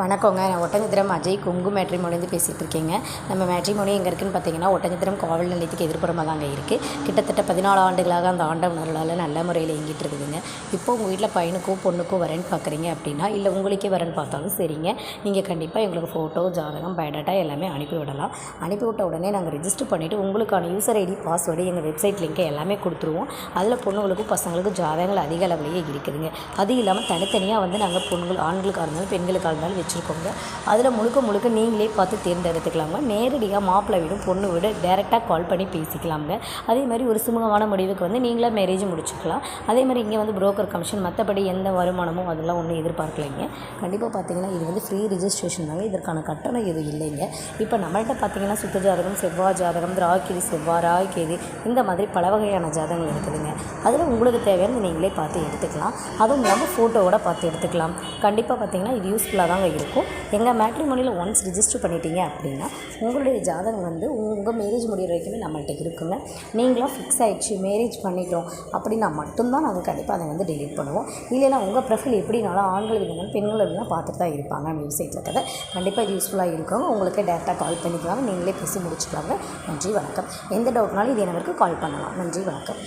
வணக்கங்க. நான் ஒட்டஞ்சத்திரம் அஜய் கொங்கு மேட்ரிமோனிலேருந்து பேசிகிட்டு இருக்கேங்க. நம்ம மேட்ரிமோனி எங்கே இருக்குன்னு பார்த்தீங்கன்னா ஒட்டஞ்சத்திரம் காவல் நிலையத்துக்கு எதிர்ப்புறமாக தாங்க இருக்குது கிட்டத்தட்ட பதினாலு ஆண்டுகளாக அந்த ஆண்டவர்களால் நல்ல முறையில் இயங்கிட்டு இருக்குதுங்க. இப்போ உங்கள் வீட்டில் பையனுக்கும் பொண்ணுக்கும் வரேன்னு பார்க்குறீங்க அப்படின்னா இல்லை உங்களுக்கே வரேன்னு பார்த்தாலும் சரிங்க. நீங்கள் கண்டிப்பாக எங்களுக்கு ஃபோட்டோ ஜாதகம் பயோடேட்டா எல்லாமே அனுப்பி விடலாம். அனுப்பி விட்ட உடனே நாங்கள் ரெஜிஸ்டர் பண்ணிவிட்டு உங்களுக்கான யூசர் ஐடி பாஸ்வேர்டு எங்கள் வெப்சைட் லிங்க்கை எல்லாமே கொடுத்துருவோம். அதில் பொண்ணுங்களுக்கும் பசங்களுக்கும் ஜாதகங்கள் அதிக அளவிலேயே இருக்குதுங்க. அது இல்லாமல் தனித்தனியாக வந்து நாங்கள் பொண்ணுங்கள் ஆண்களுக்காக இருந்தாலும் பெண்களுக்காக இருந்தாலும் வச்சுருக்கோங்க. அதில் முழுக்க முழுக்க நீங்களே பார்த்து தேர்ந்தெடுத்துக்கலாங்க. நேரடியாக மாப்பிள்ளை வீடும் பொண்ணு வீடு டேரெக்டாக கால் பண்ணி பேசிக்கலாங்க. அதே மாதிரி ஒரு சுமூகமான முடிவுக்கு வந்து நீங்களே மேரேஜ் முடிச்சுக்கலாம். அதே மாதிரி இங்கே வந்து புரோக்கர் கமிஷன் மற்றபடி எந்த வருமானமும் அதெல்லாம் ஒன்றும் எதிர்பார்க்கலைங்க. கண்டிப்பாக பார்த்தீங்கன்னா இது வந்து ஃப்ரீ ரிஜிஸ்ட்ரேஷன் தாங்க. இதற்கான கட்டணம் எதுவும் இல்லைங்க. இப்போ நம்மள்கிட்ட பார்த்தீங்கன்னா சுத்த ஜாதகம் செவ்வாய் ஜாதகம் ராக்கிரி செவ்வாய் ராய்கேது இந்த மாதிரி பல வகையான ஜாதகங்கள் இருக்குதுங்க. அதில் உங்களுக்கு தேவையானது நீங்களே பார்த்து எடுத்துக்கலாம். அதுவும் இல்லாமல் ஃபோட்டோவோட பார்த்து எடுத்துக்கலாம். கண்டிப்பாக பார்த்தீங்கன்னா இது யூஸ்ஃபுல்லாக தாங்க இருக்கும். எங்கள் மேட்ரிமோனியில் ஒன்ஸ் ரிஜிஸ்டர் பண்ணிட்டீங்க அப்படின்னா உங்களுடைய ஜாதகம் வந்து உங்கள் மேரேஜ் முடிகிற வரைக்குமே நம்மள்கிட்ட இருக்குங்க. நீங்களாம் ஃபிக்ஸ் ஆகிடுச்சு மேரேஜ் பண்ணிட்டோம் அப்படின்னா மட்டும்தான் நாங்கள் கண்டிப்பாக அதை வந்து டெலீட் பண்ணுவோம். இல்லைன்னா உங்கள் ப்ரொஃபைல் எப்படினாலும் ஆண்கள் இருந்தாலும் பெண்கள் இருந்தாலும் பார்த்துட்டு தான் இருப்பாங்க வெப்சைட்டில் கதை கண்டிப்பாக இது யூஸ்ஃபுல்லாக இருக்கும் உங்களுக்கு டேரெக்டாக கால் பண்ணிக்கலாம் நீங்களே பேசி முடிச்சுக்கலாங்க. நன்றி வணக்கம். எந்த டவுட்னாலும் இதே நம்பருக்கு கால் பண்ணலாம். நன்றி வணக்கம்.